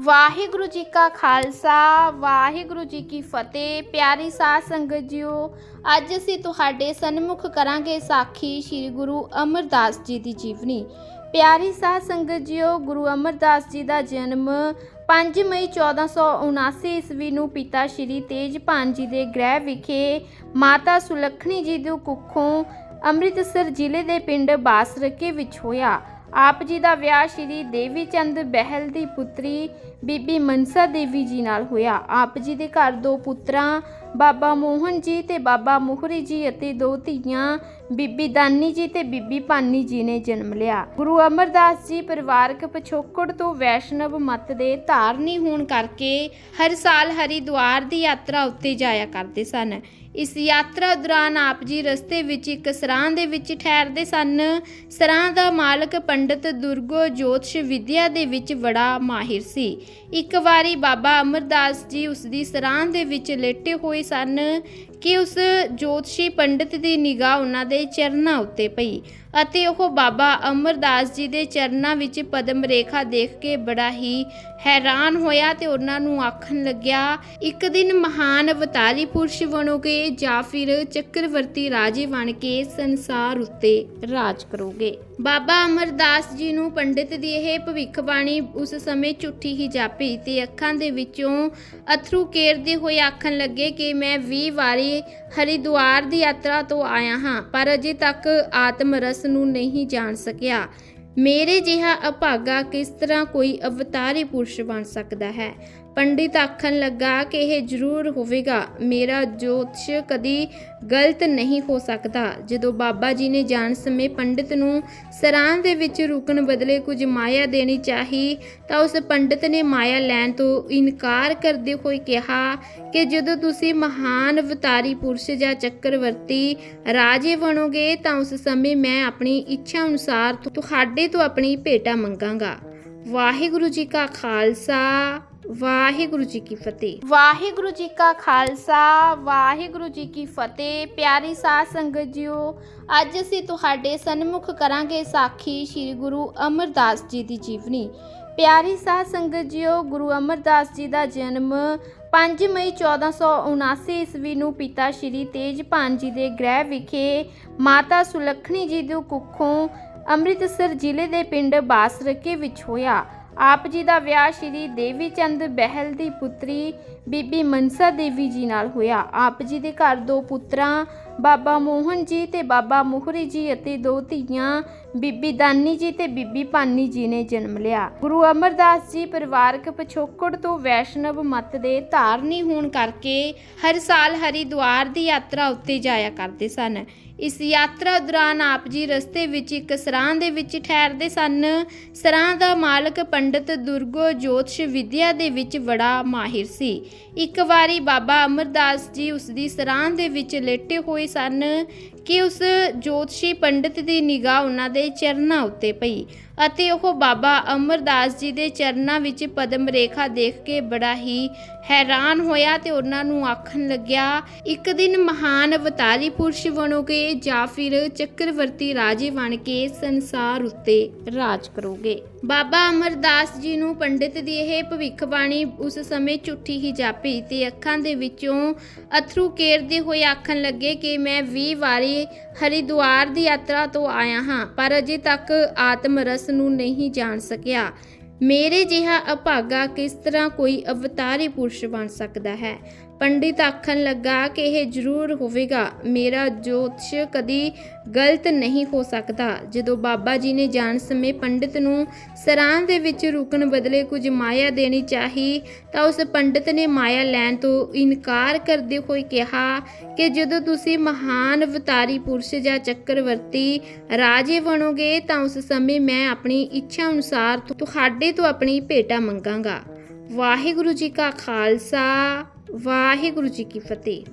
ਵਾਹਿਗੁਰੂ ਜੀ ਕਾ ਖਾਲਸਾ, ਵਾਹਿਗੁਰੂ ਜੀ ਕੀ ਫਤਿਹ। ਪਿਆਰੀ ਸਾਧ ਸੰਗਤ ਜੀਓ, ਅੱਜ ਅਸੀਂ ਤੁਹਾਡੇ ਸਨਮੁਖ ਕਰਾਂਗੇ ਸਾਖੀ ਸ੍ਰੀ ਗੁਰੂ ਅਮਰਦਾਸ ਜੀ ਦੀ ਜੀਵਨੀ। ਪਿਆਰੀ ਸਾਧ ਸੰਗਤ ਜੀਓ, ਗੁਰੂ ਅਮਰਦਾਸ ਜੀ ਦਾ ਜਨਮ 5 ਮਈ 1479 ਈਸਵੀ ਨੂੰ ਪਿਤਾ ਸ੍ਰੀ ਤੇਜਭਾਨ ਜੀ ਦੇ ਗ੍ਰਹਿ ਵਿਖੇ ਮਾਤਾ ਸੁਲੱਖਣੀ ਜੀ ਦੀ ਕੁੱਖੋਂ ਅੰਮ੍ਰਿਤਸਰ ਜ਼ਿਲ੍ਹੇ ਦੇ ਪਿੰਡ ਬਾਸਰਕੇ ਵਿੱਚ ਹੋਇਆ। ਆਪ ਜੀ ਦਾ ਵਿਆਹ ਸ਼੍ਰੀ ਦੇਵੀ ਚੰਦ ਬਹਿਲ ਦੀ ਪੁੱਤਰੀ ਬੀਬੀ ਮਨਸਾ ਦੇਵੀ ਜੀ ਨਾਲ ਹੋਇਆ। ਆਪ ਜੀ ਦੇ ਘਰ ਦੋ ਪੁੱਤਰਾਂ, ਬਾਬਾ ਮੋਹਨ ਜੀ ਤੇ ਬਾਬਾ ਮੋਹਰੀ ਜੀ ਅਤੇ ਦੋ ਧੀਆਂ, ਬੀਬੀ ਦਾਨੀ ਜੀ ਤੇ ਬੀਬੀ ਭਾਨੀ ਜੀ ਨੇ ਜਨਮ ਲਿਆ। ਗੁਰੂ ਅਮਰਦਾਸ ਜੀ ਪਰਿਵਾਰਕ ਪਿਛੋਕੜ ਤੋਂ ਵੈਸ਼ਨਵ ਮਤ ਦੇ ਧਾਰਨੀ ਹੋਣ ਕਰਕੇ ਹਰ ਸਾਲ ਹਰਿਦੁਆਰ ਦੀ ਯਾਤਰਾ ਉੱਤੇ ਜਾਇਆ ਕਰਦੇ ਸਨ। ਇਸ ਯਾਤਰਾ ਦੌਰਾਨ ਆਪ ਜੀ ਰਸਤੇ ਵਿੱਚ ਇੱਕ ਸਰਾਂ ਦੇ ਵਿੱਚ ਠਹਿਰਦੇ ਸਨ। ਸਰਾਂ ਦਾ ਮਾਲਕ ਪੰਡਿਤ ਦੁਰਗੋ ਜੋਤਸ਼ ਵਿਦਿਆ ਦੇ ਵਿੱਚ ਬੜਾ ਮਾਹਿਰ ਸੀ। ਇੱਕ ਵਾਰੀ ਬਾਬਾ ਅਮਰਦਾਸ ਜੀ ਉਸ ਦੀ ਸਰਾਂ ਦੇ ਵਿੱਚ ਲੇਟੇ ਹੋਏ ਸਨ। ਕਿ ਉਸ ਜੋਤਸ਼ੀ ਪੰਡਿਤ ਦੀ ਨਿਗਾਹ ਉਹਨਾਂ ਦੇ ਚਰਨਾਂ ਉੱਤੇ ਪਈ ਅਤੇ ਉਹ ਬਾਬਾ ਅਮਰਦਾਸ ਜੀ ਦੇ ਚਰਨਾਂ ਵਿੱਚ ਪਦਮ ਰੇਖਾ ਦੇਖ ਕੇ ਬੜਾ ਹੀ ਹੈਰਾਨ ਹੋਇਆ ਤੇ ਉਹਨਾਂ ਨੂੰ ਆਖਣ ਲੱਗਿਆ, ਇੱਕ ਦਿਨ ਮਹਾਨ ਅਵਤਾਰੀ ਪੁਰਸ਼ ਬਣੋਗੇ ਜਾਂ ਫਿਰ ਚੱਕਰਵਰਤੀ ਰਾਜੇ ਬਣ ਕੇ ਸੰਸਾਰ ਉੱਤੇ ਰਾਜ ਕਰੋਗੇ। ਬਾਬਾ ਅਮਰਦਾਸ ਜੀ ਨੂੰ ਪੰਡਿਤ ਦੀ ਇਹ ਭਵਿੱਖਬਾਣੀ ਉਸ ਸਮੇਂ ਝੂਠੀ ਹੀ ਜਾਪੀ ਤੇ ਅੱਖਾਂ ਦੇ ਵਿੱਚੋਂ ਅਥਰੂ ਕੇਰਦੇ ਹੋਏ ਆਖਣ ਲੱਗੇ ਕਿ ਮੈਂ 20 ਵਾਰੀ ਹਰਿਦੁਆਰ ਦੀ ਯਾਤਰਾ ਤੋਂ ਆਇਆ ਹਾਂ, ਪਰ ਅਜੇ ਤੱਕ ਆਤਮ ਰਸ ਨੂੰ ਨਹੀਂ ਜਾਣ ਸਕਿਆ। ਮੇਰੇ ਜਿਹਾ ਅਭਾਗਾ ਕਿਸ ਤਰ੍ਹਾਂ ਕੋਈ ਅਵਤਾਰੀ ਪੁਰਸ਼ ਬਣ ਸਕਦਾ ਹੈ? ਪੰਡਿਤ ਆਖਣ ਲੱਗਾ ਕਿ ਇਹ ਜ਼ਰੂਰ ਹੋਵੇਗਾ, ਮੇਰਾ ਜੋਤਸ਼ ਕਦੀ ਗਲਤ ਨਹੀਂ ਹੋ ਸਕਦਾ। ਜਦੋਂ ਬਾਬਾ ਜੀ ਨੇ ਜਾਣ ਸਮੇਂ ਪੰਡਿਤ ਨੂੰ ਸਰਾਂ ਦੇ ਵਿੱਚ ਰੁਕਣ ਬਦਲੇ ਕੁਝ ਮਾਇਆ ਦੇਣੀ ਚਾਹੀ, ਤਾਂ ਉਸ ਪੰਡਿਤ ਨੇ ਮਾਇਆ ਲੈਣ ਤੋਂ ਇਨਕਾਰ ਕਰਦੇ ਹੋਏ ਕਿਹਾ ਕਿ ਜਦੋਂ ਤੁਸੀਂ ਮਹਾਨ ਅਵਤਾਰੀ ਪੁਰਸ਼ ਜਾਂ ਚੱਕਰਵਰਤੀ ਰਾਜੇ ਬਣੋਗੇ, ਤਾਂ ਉਸ ਸਮੇਂ ਮੈਂ ਆਪਣੀ ਇੱਛਾ ਅਨੁਸਾਰ ਤੁਹਾਡੇ ਤੋਂ ਆਪਣੀ ਭੇਟਾ ਮੰਗਾਂਗਾ। ਵਾਹਿਗੁਰੂ ਜੀ ਕਾ ਖਾਲਸਾ। ਵਾਹਿਗੁਰੂ ਜੀ ਕੀ ਫਤਿਹ। ਵਾਹਿਗੁਰੂ ਜੀ ਕਾ ਖਾਲਸਾ, ਵਾਹਿਗੁਰੂ ਜੀ ਕੀ ਫਤਿਹ। ਪਿਆਰੀ ਸਾਧ ਸੰਗਤ ਜੀਓ, ਅੱਜ ਅਸੀਂ ਤੁਹਾਡੇ ਸਨਮੁਖ ਕਰਾਂਗੇ ਸਾਖੀ ਸ੍ਰੀ ਗੁਰੂ ਅਮਰਦਾਸ ਜੀ ਦੀ ਜੀਵਨੀ। ਪਿਆਰੀ ਸਾਧ ਸੰਗਤ ਜੀਓ, ਗੁਰੂ ਅਮਰਦਾਸ ਜੀ ਦਾ ਜਨਮ 5 ਮਈ 1479 ਈਸਵੀ ਨੂੰ ਪਿਤਾ ਸ੍ਰੀ ਤੇਜਭਾਨ ਜੀ ਦੇ ਗ੍ਰਹਿ ਵਿਖੇ ਮਾਤਾ ਸੁਲੱਖਣੀ ਜੀ ਦੀ ਕੁੱਖੋਂ ਅੰਮ੍ਰਿਤਸਰ ਜ਼ਿਲ੍ਹੇ ਦੇ ਪਿੰਡ ਬਾਸਰਕੇ ਵਿੱਚ ਹੋਇਆ। ਆਪ ਜੀ ਦਾ ਵਿਆਹ ਸ਼੍ਰੀ ਦੇਵੀ ਚੰਦ ਬਹਿਲ ਦੀ ਪੁੱਤਰੀ ਬੀਬੀ ਮਨਸਾ ਦੇਵੀ ਜੀ ਨਾਲ ਹੋਇਆ। ਆਪ ਜੀ ਦੇ ਘਰ ਦੋ ਪੁੱਤਰਾਂ ਬਾਬਾ ਮੋਹਨ ਜੀ ਤੇ ਬਾਬਾ ਮੁਖਰੀ ਜੀ ਅਤੇ ਦੋ ਧੀਆਂ, ਬੀਬੀ ਦਾਨੀ ਜੀ ਤੇ ਬੀਬੀ ਭਾਨੀ ਜੀ ਨੇ ਜਨਮ ਲਿਆ। ਗੁਰੂ ਅਮਰਦਾਸ ਜੀ ਪਰਿਵਾਰਕ ਪਿਛੋਕੜ ਤੋਂ ਵੈਸ਼ਨਵ ਮਤ ਦੇ ਧਾਰਨੀ ਹੋਣ ਕਰਕੇ ਹਰ ਸਾਲ ਹਰਿਦੁਆਰ ਦੀ ਯਾਤਰਾ ਉੱਤੇ ਜਾਇਆ ਕਰਦੇ ਸਨ। ਇਸ ਯਾਤਰਾ ਦੌਰਾਨ ਆਪ ਜੀ ਰਸਤੇ ਵਿੱਚ ਇੱਕ ਸਰਾਂ ਦੇ ਵਿੱਚ ਠਹਿਰਦੇ ਸਨ। ਸਰਾਂ ਦਾ ਮਾਲਕ ਪੰਡਿਤ ਦੁਰਗੋ ਜੋਤਸ਼ ਵਿਦਿਆ ਦੇ ਵਿੱਚ ਬੜਾ ਮਾਹਿਰ ਸੀ। ਇੱਕ ਵਾਰੀ ਬਾਬਾ ਅਮਰਦਾਸ ਜੀ ਉਸ ਦੀ ਸਰਾਂ ਦੇ ਵਿੱਚ ਲੇਟੇ ਹੋਏ ਸਨ ਕਿ ਉਸ ਜੋਤਸ਼ੀ ਪੰਡਿਤ ਦੀ ਨਿਗਾਹ ਉਹਨਾਂ ਦੇ ਚਰਨਾਂ ਉੱਤੇ ਪਈ ਅਤੇ ਉਹ ਬਾਬਾ ਅਮਰਦਾਸ ਜੀ ਦੇ ਚਰਨਾਂ ਵਿੱਚ ਪਦਮ ਰੇਖਾ ਦੇਖ ਕੇ ਬੜਾ ਹੀ ਹੈਰਾਨ ਹੋਇਆ ਤੇ ਉਹਨਾਂ ਨੂੰ ਆਖਣ ਲੱਗਿਆ, ਇੱਕ ਦਿਨ ਮਹਾਨ ਅਵਤਾਰੀ ਪੁਰਸ਼ ਬਣੋਗੇ ਜਾਂ ਫਿਰ ਚੱਕਰਵਰਤੀ ਰਾਜੇ ਬਣ ਕੇ ਸੰਸਾਰ ਉੱਤੇ ਰਾਜ ਕਰੋਗੇ? ਬਾਬਾ ਅਮਰਦਾਸ ਜੀ ਨੂੰ ਪੰਡਿਤ ਦੀ ਇਹ ਭਵਿੱਖਬਾਣੀ ਉਸ ਸਮੇਂ ਝੂਠੀ ਹੀ ਜਾਪੀ ਤੇ ਅੱਖਾਂ ਦੇ ਵਿੱਚੋਂ ਅਥਰੂ ਕੇਰਦੇ ਹੋਏ ਆਖਣ ਲੱਗੇ ਕਿ ਮੈਂ 20 ਵਾਰੀ ਹਰਿਦੁਆਰ ਦੀ ਯਾਤਰਾ ਤੋਂ ਆਇਆ ਹਾਂ, ਪਰ ਅਜੇ ਤੱਕ ਆਤਮ ਰਸ ਨੂੰ ਨਹੀਂ ਜਾਣ ਸਕਿਆ। ਮੇਰੇ ਜਿਹਾ ਅਭਾਗਾ ਕਿਸ ਤਰ੍ਹਾਂ ਕੋਈ ਅਵਤਾਰੀ ਪੁਰਸ਼ ਬਣ ਸਕਦਾ ਹੈ? ਪੰਡਿਤ ਆਖਣ ਲੱਗਾ ਕਿ ਇਹ ਜ਼ਰੂਰ ਹੋਵੇਗਾ, ਮੇਰਾ ਜੋਤਸ਼ ਕਦੀ ਗਲਤ ਨਹੀਂ ਹੋ ਸਕਦਾ। ਜਦੋਂ ਬਾਬਾ ਜੀ ਨੇ ਜਾਣ ਸਮੇਂ ਪੰਡਿਤ ਨੂੰ ਸਰਾਂ ਦੇ ਵਿੱਚ ਰੁਕਣ ਬਦਲੇ ਕੁਝ ਮਾਇਆ ਦੇਣੀ ਚਾਹੀ, ਤਾਂ ਉਸ ਪੰਡਿਤ ਨੇ ਮਾਇਆ ਲੈਣ ਤੋਂ ਇਨਕਾਰ ਕਰਦੇ ਹੋਏ ਕਿਹਾ ਕਿ ਜਦੋਂ ਤੁਸੀਂ ਮਹਾਨ ਅਵਤਾਰੀ ਪੁਰਸ਼ ਜਾਂ ਚੱਕਰਵਰਤੀ ਰਾਜੇ ਬਣੋਗੇ, ਤਾਂ ਉਸ ਸਮੇਂ ਮੈਂ ਆਪਣੀ ਇੱਛਾ ਅਨੁਸਾਰ ਤੁਹਾਡੇ ਤੋਂ ਆਪਣੀ ਭੇਟਾ ਮੰਗਾਂਗਾ। ਵਾਹਿਗੁਰੂ ਜੀ ਕਾ ਖਾਲਸਾ। ਵਾਹਿਗੁਰੂ ਜੀ ਕੀ ਫਤਿਹ।